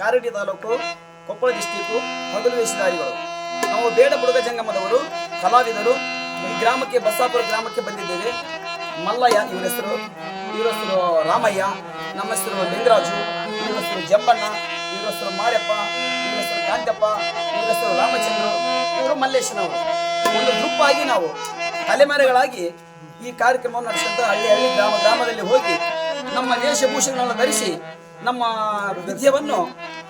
ಕಾರಡಿ taluk, Koppal district ಹಗಲು ವೇಷಧಾರಿಗಳು ನಾವು ಬೇಡ ಬುಡುಗ ಜಂಗಮದವರು, ಕಲಾವಿದರು, ಈ ಗ್ರಾಮಕ್ಕೆ ಬಸ್ಸಾಪುರ ಗ್ರಾಮಕ್ಕೆ ಬಂದಿದ್ದೇವೆ. ಮಲ್ಲಯ್ಯ ಇವರ ಹೆಸರು ಇವರ ಹೆಸರು ರಾಮಯ್ಯ, ನಮ್ಮ ಹೆಸರು ಲಿಂಗರಾಜು, ಇವರ ಹೆಸರು ಜಂಬಣ್ಣ, ಇವರ ಹೆಸರು ಮಾರ್ಯಪ್ಪ ಇವರ ಹೆಸರು ಕಾಂತಪ್ಪ, ಇವರ ಹೆಸರು ರಾಮಚಂದ್ರ, ಇವರು ಮಲ್ಲೇಶನವರು. ಒಂದು ಗ್ರೂಪ್ ಆಗಿ ನಾವು ತಲೆಮಾರುಗಳಾಗಿ ಈ ಕಾರ್ಯಕ್ರಮವನ್ನು ನಡೆಸಿದಂತ ಹಳ್ಳಿ ಹಳ್ಳಿ ಗ್ರಾಮ ಗ್ರಾಮದಲ್ಲಿ ಹೋಗಿ ನಮ್ಮ ವೇಷಭೂಷಣಗಳನ್ನು ಧರಿಸಿ ನಮ್ಮ ವಿದ್ಯೆಯನ್ನು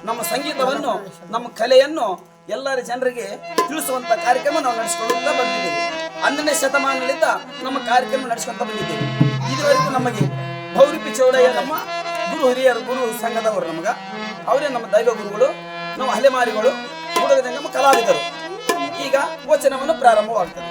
ನಮ್ಮ ಸಂಗೀತವನ್ನು, ನಮ್ಮ ಕಲೆಯನ್ನು ಎಲ್ಲರ ಜನರಿಗೆ ತಿಳಿಸುವಂತ ಕಾರ್ಯಕ್ರಮ ನಾವು ನಡೆಸಿಕೊಳ್ಳುತ್ತಾ ಬಂದಿದ್ದೇವೆ. ಹನ್ನೊಂದನೇ ಶತಮಾನದಿಂದ ನಮ್ಮ ಕಾರ್ಯಕ್ರಮ ನಡೆಸ್ಕೊಂತ ಬಂದಿದ್ದೇವೆ. ಇದುವರೆಗೂ ನಮಗೆ ಭೌರಿಪಿ ಚೌಡಯ್ಯ ನಮ್ಮ ಗುರು ಹಿರಿಯರು, ಗುರು ಸಂಘದವರು ನಮಗ. ಅವರೇ ನಮ್ಮ ದೈವ ಗುರುಗಳು, ನಮ್ಮ ಅಲೆಮಾರಿಗಳು ಮೂಡಗದೆ ನಮ್ಮ ಕಲಾವಿದರು. ಈಗ ವಚನವನ್ನು ಪ್ರಾರಂಭವಾಗ್ತದೆ.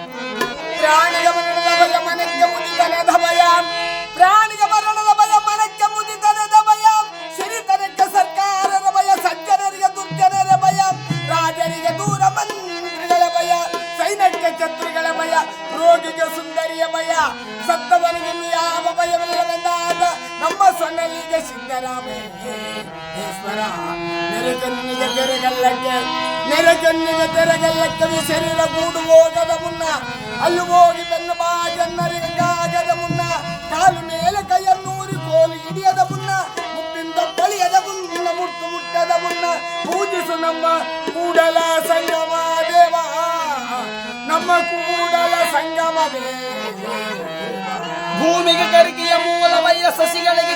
ಸೊನ್ನಲ್ಲಿಗೆ ಸಿದ್ದರಾಮೇಶ್ವರ ನೆರೆಕನ್ನಿಗೆ ತೆರೆಗಲ್ಲಕ್ಕೆ ನೆರೆಕನ್ನಿಗೆ ತೆರೆಗಲ್ಲಕ್ಕೆ ಶರೀರ ಗೂಡು ಹೋಗದ ಮುನ್ನ ಅಲ್ಲಿ ಹೋಗಿ ಬೆನ್ನು ಬಾಗನ್ನರಿಗಾಗದ ಮುನ್ನ ಕಾಲು ಮೇಲೆ ಕೈಯನ್ನೂರಿ ಕೋಲು ಹಿಡಿಯದ ಮುನ್ನ ಮುಪ್ಪಿಂದ ಬಳಿಯದ ಮುನ್ನ ಮುಟ್ಟು ಮುಟ್ಟದ ಮುನ್ನ ಪೂಜಿಸು ನಮ್ಮ ಕೂಡಲ ಸಂಗಮ ದೇವ ನಮ್ಮ ಕೂಡಲ ಸಂಗಮ ದೇವ ಭೂಮಿಗೆ ಕರಿಗೆಯ ಮೂಲವಯ್ಯ ಸಸಿಗಳಿಗೆ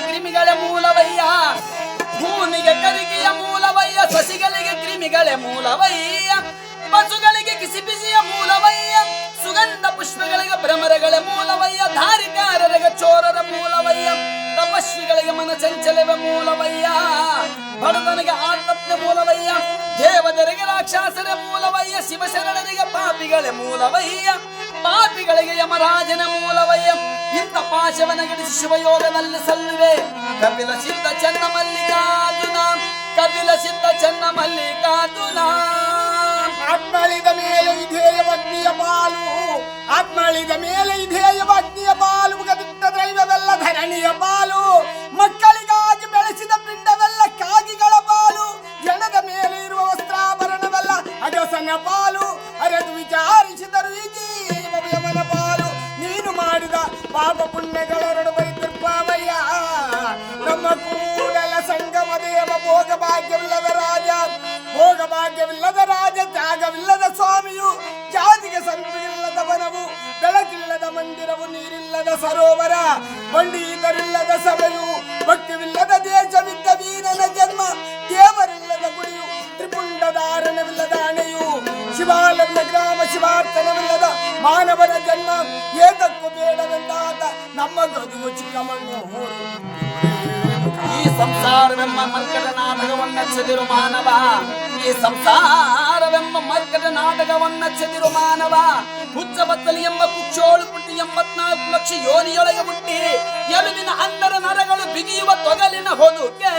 ಕ್ರಿಮಿಗಳ ಮೂಲವಯ್ಯ ಭೂಮಿಗೆ ಕರಿಗೆಯ ಮೂಲವಯ್ಯ ಸಸಿಗಳಿಗೆ ಕ್ರಿಮಿಗಳೇ ಮೂಲವಯ್ಯ ಪಶುಗಳಿಗೆ ಕಿಸಿಬಿಸಿಯ ಮೂಲವಯ್ಯ ಸುಗಂಧ ಪುಷ್ಪಗಳಿಗೆ ಭ್ರಮರಗಳ ಮೂಲವಯ್ಯ ಧಾರಿಕಾರರಿಗೆ ಚೋರರ ಮೂಲವಯ್ಯ ತಪಸ್ವಿಗಳಿಗೆ ಮನ ಚಂಚಲವೇ ಮೂಲವಯ್ಯ ಬಡತನಿಗೆ ಆತ್ಮತ್ಯ ಮೂಲವಯ್ಯ ದೇವದರಿಗೆ ರಾಕ್ಷಸರ ಮೂಲವಯ್ಯ ಶಿವಶರಣರಿಗೆ ಪಾಪಿಗಳೇ ಮೂಲವಯ್ಯ ಪಾಪಿಗಳಿಗೆ ಯಮರಾಜನ ಮೂಲವಯ್ಯ. ಇಂಥ ಪಾಶವನಗಡಿಸಿ ಶಿವಯೋಗದಲ್ಲಿ ಸಲ್ಲುವೆ ಕಪಿಲ ಸಿದ್ಧ ಚನ್ನ ಮಲ್ಲಿಕಾರ್ಜುನ, ಕಪಿಲ ಸಿದ್ಧ ಚನ್ನ ಮಲ್ಲಿಕಾರ್ಜುನ. ಆತ್ಮಳಿದ ಮೇಲೆ ವಿಧೇಯವಗ್ನಿಯ ಪಾಲು, ಆತ್ಮಳಿದ ಮೇಲೆ ವಿಧೇಯವಗ್ನಿಯ ಪಾಲು ಮುಗದಿಟ್ಟ ದೈವವೆಲ್ಲ ಧರಣಿಯ ಭಾಗ್ಯವಿಲ್ಲದ ರಾಜ, ಭೋಗ ಭಾಗ್ಯವಿಲ್ಲದ ರಾಜ, ತ್ಯಾಗವಿಲ್ಲದ ಸ್ವಾಮಿಯು, ಜಾತಿಗೆ ಸಂಪಿಲ್ಲದ ವನವು, ಬೆಳಕಿಲ್ಲದ ಮಂದಿರವು, ನೀರಿಲ್ಲದ ಸರೋವರ ಪಂಡಿತರಿಲ್ಲದ ಸಭೆಯು, ಭಕ್ತಿವಿಲ್ಲದ ದೇಶವಿದ್ದ ವೀರನ ಜನ್ಮ, ದೇವರಿಲ್ಲದ ಗುಡಿಯು, ತ್ರಿಪುಂಡಧಾರಣವಿಲ್ಲದ ಅಣೆಯು ಶಿವಾಲಂದ ಗ್ರಾಮ ಶಿವಾರ್ಥನವಿಲ್ಲದ ಮಾನವನ ಜನ್ಮ, ಏತಕ್ಕೂ ಬೇಡವೆಂದಾತ ನಮ್ಮ ಗದುವು ಚಿಕ್ಕಮಣ್ಣು ಸಂಸಾರವೆಂಬ ಮರ್ಕಟ ನಾಟಕವನ್ನ ಚದಿರು ಮಾನವ. ಈ ಸಂಸಾರವೆಂಬ ಮರ್ಕಟ ನಾಟಕವನ್ನ ಚದಿರು ಮಾನವ. ಹುಚ್ಚ ಬತ್ತಲಿ ಎಂಬ ಕುಕ್ಷೋಳು ಪುಟ್ಟಿ ಎಂಬತ್ನಾಲ್ಕು ಲಕ್ಷ ಯೋನಿಯೊಳಗೆ ಹುಟ್ಟಿ. ಎಲುವಿನ ಅಂದರ ನರಗಳು ಬಿಗಿಯುವ ತೊಗಲಿನ ಹೊದುಕೆ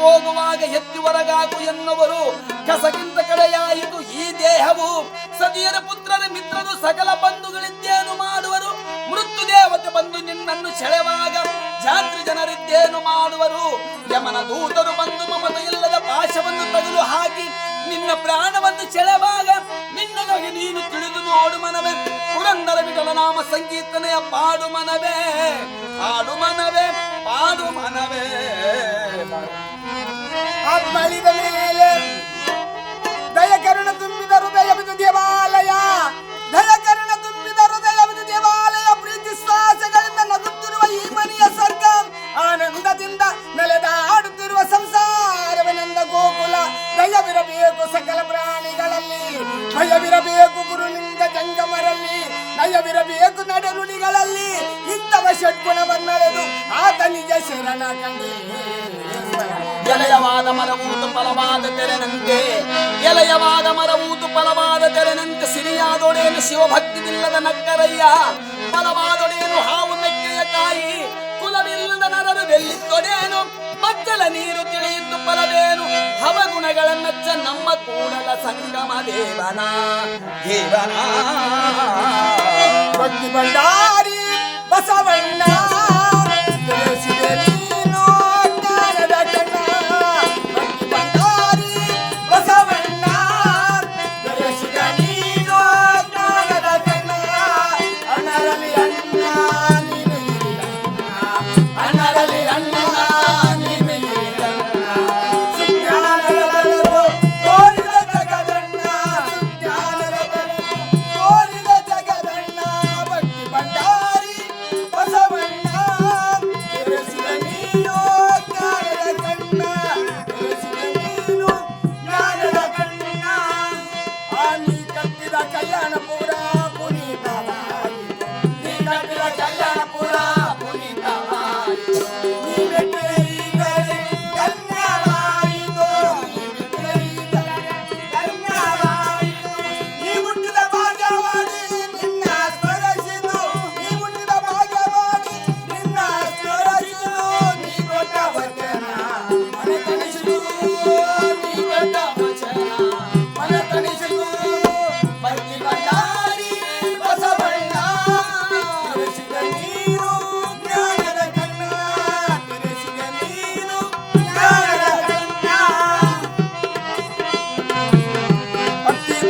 ಹೋಗುವಾಗ ಎತ್ತಿ ಹೊರಗಾಗು ಎನ್ನುವರು. ಕಸಗಿಂತ ಕಡೆಯಾಯಿತು ಈ ದೇಹವು. ಸದಿಯರ ಪುತ್ರರ ಮಿತ್ರರು ಸಕಲ ಬಂಧುಗಳಿದ್ದೇನು ಮಾಡುವರು. ಮೃತ್ಯು ದೇವತೆ ಬಂದು ನಿನ್ನನ್ನು ಸೆಳೆವಾಗ ಜಾತ್ರಿ ಜನರಿದ್ದೇನು ಮಾಡುವರು. ಯಮನ ದೂತರು ಬಂದು ಮಮತ ಇಲ್ಲದ ಪಾಶವನ್ನು ತಗಲು ಹಾಕಿ ನಿನ್ನ ಪ್ರಾಣವನ್ನು ಸೆಳೆವಾಗ ನಿನ್ನಗಾಗಿ ನೀನು ತಿಳಿದು ನೋಡು ಮನವೇ. ಪುರಂದರ ವಿಠಲ ನಾಮ ಸಂಕೀರ್ತನೆಯ ಪಾಡು ಮನವೇ. ಹಾಡು ಮನವೇ, ಪಾಡು ಮನವೇ. ಆತ್ಮಳಿದ ಮೇಲೆ ದಯಕರುಣ ತುಂಬಿದ ಹೃದಯವಿದು ದೇವಾಲಯ. ದಯಕರುಣ ತುಂಬಿದ ಹೃದಯವಿದು ದೇವಾಲಯ. ಪ್ರೀತಿ ಶ್ವಾಸಗಳಿಂದ ನಗುತ್ತಿರುವ ಈ ಮನೆಯ ಸ್ವರ್ಗ. ಆನಂದದಿಂದ ನೆಲೆದಾಡುತ್ತಿರುವ ಸಂಸಾರವನಂದ ಗೋಕುಲ. ದಯವಿರಬೇಕು ಸಕಲ ಪ್ರಾಣಿಗಳಲ್ಲಿ. ಭಯವಿರಬೇಕು ಗುರುಲಿಂಗ ಜಂಗಮರಲ್ಲಿ. ನಯವಿರಬೇಕು ನಡೆನುಡಿಗಳಲ್ಲಿ. ಇಂಥವ ಷಡ್ಗುಣವನ್ನಳೆದು ಆತನಿಗೆ ಶರಣ ಕಂಡೇ. ಎಲೆಯವಾದ ಮರವೂತು ಫಲವಾದ ತೆರೆನಂತೆ, ಎಲೆಯವಾದ ಮರವೂತು ಫಲವಾದ ತೆರೆನಂತೆ ಸಿರಿಯಾದೊಡೇನು ಶಿವಭಕ್ತಿಗಿಲ್ಲದ ನಕ್ಕರಯ್ಯ ಫಲವಾದೊಡೆಯನ್ನು ಹಾವು ಮೆಕ್ಕೆಯ ಕಾಯಿ ಕುಲವಿಲ್ಲದ ನರರು ಬೆಲ್ಲಿತ್ತೊಡೇನು ಮಚ್ಚಲ ನೀರು ತಿಳಿಯಿತು ಫಲವೇನು ಹವಗುಣಗಳ ನಮ್ಮ ಕೂಡಲ ಸಂಗಮ ದೇವನ ದೇವನ. ಭಕ್ತಿ ಭಂಡಾರಿ ಬಸವಣ್ಣ.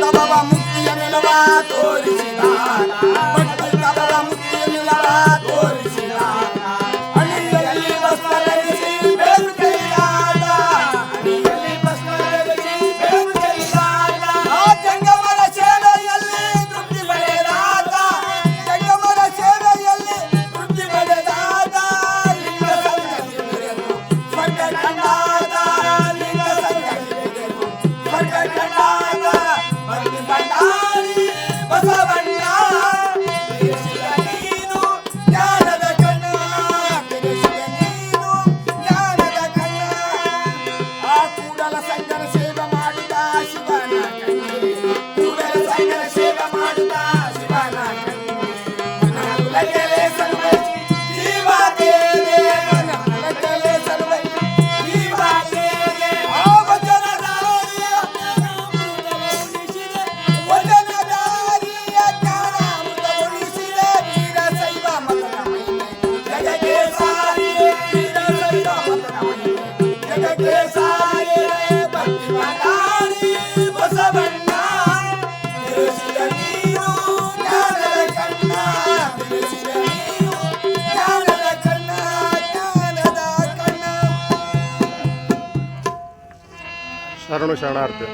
ಭಕ್ತಿ ತಬವ ಮುಕ್ತಿಯ ನಿಲವ ತೋರಿಸಿದ ಶರಣು ಶರಣಾರ್ಥಿ